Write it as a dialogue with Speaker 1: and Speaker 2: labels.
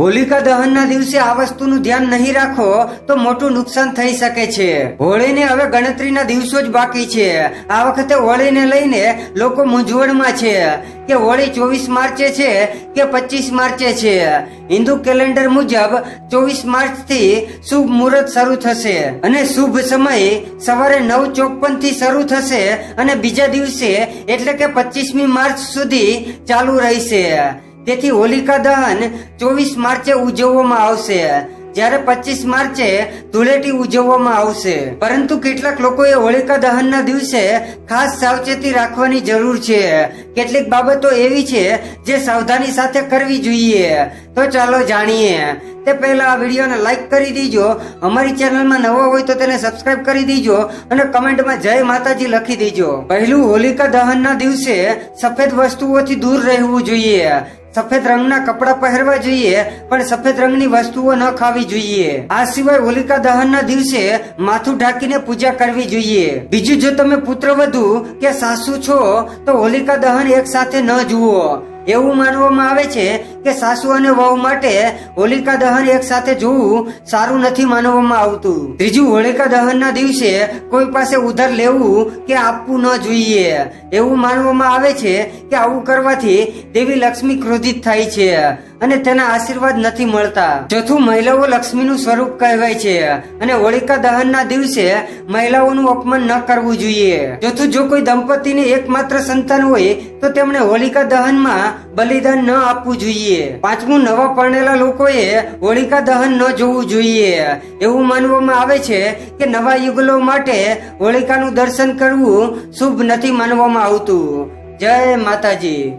Speaker 1: હોલિકા દહનના દિવસે આ વસ્તુનું ધ્યાન નહીં રાખો તો મોટું નુકસાન થઈ શકે છે. હોળીને હવે ગણતરીના દિવસો જ બાકી છે. આ વખતે હોળીને લઈને લોકો મૂંઝવણમાં છે કે હોળી ચોવીસ માર્ચે છે કે પચીસ માર્ચે છે. હિન્દુ કેલેન્ડર મુજબ ચોવીસ માર્ચથી શુભ મુહૂર્ત શરૂ થશે અને શુભ સમય સવારે નવ ચોપનથી શરૂ થશે અને બીજા દિવસે એટલે કે પચીસમી માર્ચ સુધી ચાલુ રહેશે. તેથી હોલિકા દહન ચોવીસ માર્ચે ઉજવવામાં આવશે. જ્યારે પચીસ માર્ચે ધૂળેટી ઉજવવામાં આવશે. પરંતુ કેટલાક લોકોએ હોલિકા દહનના દિવસે ખાસ સાવચેતી રાખવાની જરૂર છે. કેટલીક બાબતો એવી છે જે સાવધાની સાથે કરવી જોઈએ. તો ચાલો જાણીએ. તે પહેલા આ વિડીયોને લાઈક કરી દેજો. અમારી ચેનલમાં નવો હોય તો તેને સબસ્ક્રાઇબ કરી દેજો અને કમેન્ટમાં જય માતાજી લખી દેજો. પહેલું હોલિકા દહનના દિવસે સફેદ વસ્તુઓથી દૂર રહેવું જોઈએ. સફેદ રંગના કપડા પહેરવા જોઈએ, પણ સફેદ રંગની વસ્તુઓ ન ખાવી જોઈએ. આ સિવાય હોલિકા દહનના દિવસે માથું ઢાંકીને પૂજા કરવી જોઈએ. બીજું, જો તમે પુત્રવધુ કે સાસુ છો, તો હોલિકા દહન એક સાથે ન જુઓ. એવું માનવામાં આવે છે કે સાસુ અને વહુ માટે હોલિકા દહન એક સાથે જોવું સારું નથી માનવામાં આવતું. ત્રીજું, હોલિકા દહનના દિવસે કોઈ પાસે ઉધાર લેવું કે આપવું ન જોઈએ. એવું માનવામાં આવે છે કે આવું કરવાથી દેવી લક્ષ્મી ક્રોધિત થાય છે અને તેના આશીર્વાદ નથી મળતા. ચોથું, મહિલાઓ લક્ષ્મીનું સ્વરૂપ કહેવાય છે અને હોલિકા દહનના દિવસે મહિલાઓનું અપમાન ન કરવું જોઈએ. ચોથું, જો કોઈ દંપતીને એકમાત્ર સંતાન હોય તો તેમણે હોલિકા દહનમાં બલિદાન ન આપવું જોઈએ. પાંચમું, નવા પરણેલા લોકોએ હોળિકા દહન ન જોવું જોઈએ. એવું માનવામાં આવે છે કે નવા યુગલો માટે હોળિકાનું દર્શન કરવું શુભ નથી માનવામાં આવતું. જય માતાજી.